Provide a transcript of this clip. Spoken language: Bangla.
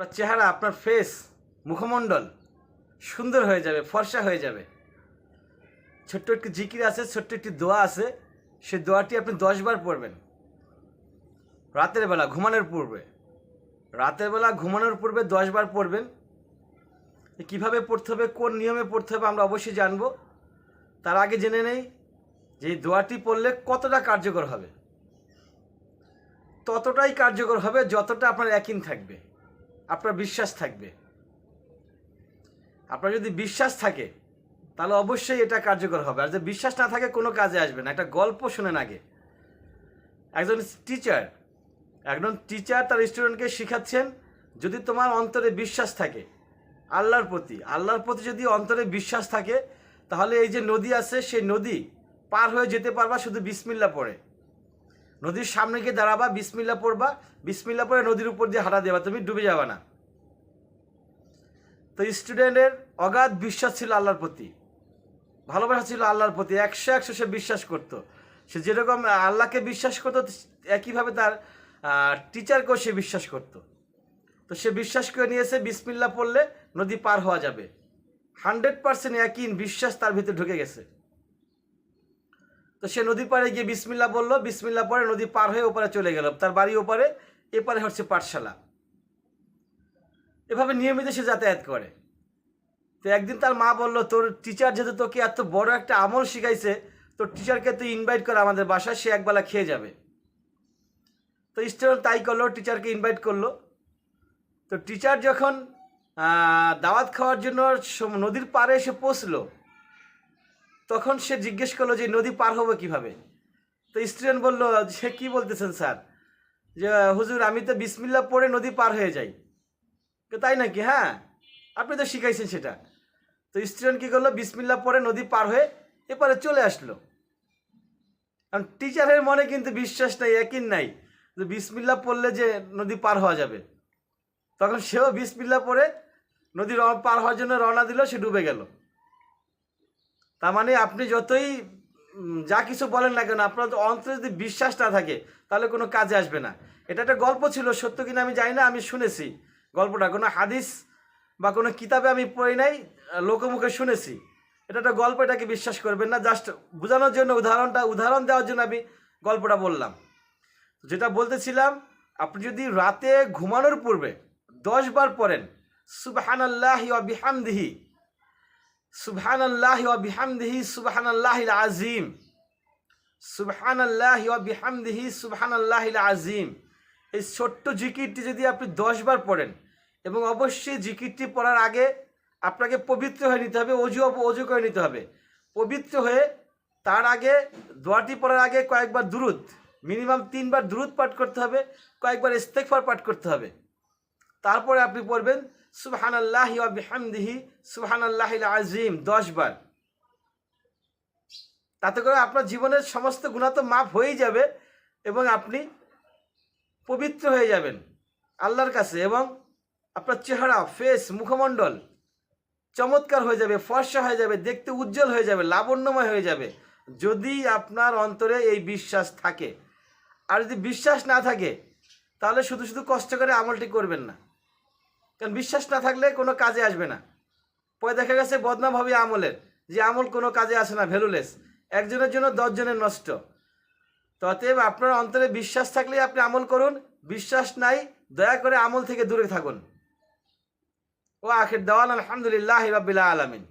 আপনার চেহারা, আপনার ফেস মুখমণ্ডল সুন্দর হয়ে যাবে, ফর্সা হয়ে যাবে। ছোট্ট একটি জিকির আছে, ছোট্ট একটি দোয়া আছে সেই দোয়াটি আপনি দশবার পড়বেন। রাতের বেলা, ঘুমানোর পূর্বে। রাতের বেলা, ঘুমানোর পূর্বে দশবার পড়বেন। কীভাবে পড়তে হবে, কোন নিয়মে পড়তে হবে আমরা অবশ্যই জানব। তার আগে জেনে নেই যে দোয়াটি পড়লে কতটা কার্যকর হবে। ততটাই কার্যকর হবে যতটা আপনার একিন থাকবে। আপনার বিশ্বাস থাকবে। আপনার যদি বিশ্বাস থাকে, তাহলে অবশ্যই এটা কার্যকর হবে। আর যদি বিশ্বাস না থাকে, কোনো কাজে আসবে না। একটা গল্প শোনেন আগে। একজন টিচার একজন টিচার তার স্টুডেন্টকে শেখাচ্ছেন, যদি তোমার অন্তরে বিশ্বাস থাকে, আল্লাহর প্রতি। আল্লাহর প্রতি যদি অন্তরে বিশ্বাস থাকে, তাহলে এই যে নদী আছে, সেই নদী পার হয়ে যেতে পারবা, শুধু বিসমিল্লা পড়ে। নদীর সামনে গিয়ে দাঁড়াবা বিসমিল্লা পড়বা বিসমিল্লা পড়ে নদীর উপর দিয়ে হাঁটা দেবা, তুমি ডুবে যাবা না। তো স্টুডেন্টের অগাধ বিশ্বাস ছিল আল্লাহর প্রতি। ভালোবাসা ছিল আল্লাহর প্রতি, একশো একশো সে বিশ্বাস করতো। সে যেরকম আল্লাহকে বিশ্বাস করতো, একইভাবে তার টিচারকেও সে বিশ্বাস করতো। তো সে বিশ্বাস করে নিয়েছে বিসমিল্লা পড়লে নদী পার হওয়া যাবে। হান্ড্রেড পার্সেন্ট একই, বিশ্বাস তার ভিতরে ঢুকে গেছে। তো সে নদীর পাড়ে গিয়ে বিসমিল্লা বলল বিসমিল্লা পরে নদী পার হয়ে ওপারে চলে গেল তার বাড়ি ওপারে, এপারে হচ্ছে পাঠশালা। এভাবে নিয়মিত সে যাতায়াত করে। তো একদিন তার মা বলল, তোর টিচার যেহেতু তোকে এত বড় একটা আমল শিখাইছে, তোর টিচারকে তুই ইনভাইট কর আমাদের বাসায়, সে একবেলা খেয়ে যাবে। তো স্টুডেন্ট তাই করল টিচারকে ইনভাইট করল। তো টিচার যখন দাওয়াত খাওয়ার জন্য নদীর পাড়ে এসে পৌঁছলো তখন সে জিজ্ঞেস করল যে, নদী পার হবে কীভাবে? তো স্টুডেন্ট বলল, সে কি বলতেছেন স্যার? যে, হুজুর, আমি তো বিসমিল্লা পড়ে নদী পার হয়ে যাই। তাই নাকি? হ্যাঁ আপনি তো শিখাইছেন সেটা। তো স্টুডেন্ট কী করল? বিসমিল্লা পড়ে নদী পার হয়ে এপারে চলে আসলো। কারণ টিচারের মনে কিন্তু বিশ্বাস নাই, একই নাই যে বিসমিল্লা পড়লে যে নদী পার হওয়া যাবে। তখন সেও বিসমিল্লা পড়ে নদী পার হওয়ার জন্য রওনা দিল, সে ডুবে গেল। তার মানে আপনি যতই যা কিছু বলেন না কেন, আপনার অন্তরে যদি বিশ্বাস না থাকে, তাহলে কোনো কাজে আসবে না। এটা একটা গল্প ছিল, সত্য কিনা আমি জানি না, আমি শুনেছি। গল্পটা কোনো হাদিস বা কোনো কিতাবে আমি পড়ি নাই, লোকমুখে শুনেছি। এটা একটা গল্প, এটাকে বিশ্বাস করবেন না, জাস্ট বোঝানোর জন্য, উদাহরণটা, উদাহরণ দেওয়ার জন্য আমি গল্পটা বললাম। যেটা বলতেছিলাম, আপনি যদি রাতে ঘুমানোর পূর্বে দশ বার পড়েন সুবহান আল্লাহ বিহামদিহি সুবহান আল্লাহ বিহামদিহি সুবহান আল্লাহ আজিম সুবহান আল্লাহ বিহামদিহি সুবহান আল্লাহ আজিম এই ছোট্ট জিকিরটি যদি আপনি দশ বার পড়েন, এবং অবশ্যই জিকিরটি পড়ার আগে আপনাকে পবিত্র হয়ে নিতে হবে, অজু অজু করে নিতে হবে। পবিত্র হয়ে তার আগে, দোয়াটি পড়ার আগে কয়েকবার দুরুদ, মিনিমাম তিনবার দুরুদ পাঠ করতে হবে, কয়েকবার ইস্তেকফার পাঠ করতে হবে। তারপরে আপনি পড়বেন সুবহান আল্লাহ বিহামদিহি সুবহান আল্লাহ আজিম দশ বার। তাতে করে আপনার জীবনের সমস্ত গুণা তো মাপ হয়েই যাবে এবং আপনি পবিত্র হয়ে যাবেন আল্লাহর কাছে এবং আপনার চেহারা ফেস মুখমণ্ডল চমৎকার হয়ে যাবে, ফর্সা হয়ে যাবে, দেখতে উজ্জ্বল হয়ে যাবে, লাবণ্যময় হয়ে যাবে। যদি আপনার অন্তরে এই বিশ্বাস থাকে। আর যদি বিশ্বাস না থাকে, তাহলে শুধু শুধু কষ্ট করে আমলটি করবেন না। কারণ বিশ্বাস না থাকলে কোনো কাজে আসবে না। পরে দেখা গেছে বদনাম হবে আমলের, যে আমল কোনো কাজে আসে না ভ্যালুলেস একজনের জন্য দশজনের নষ্ট। ততএব আপনার অন্তরে বিশ্বাস থাকলে আপনি আমল করুন, বিশ্বাস নাই, দয়া করে আমল থেকে দূরে থাকুন। ও আখের দেওয়াল আলহামদুলিল্লাহ রাবিল্লা আলমিন।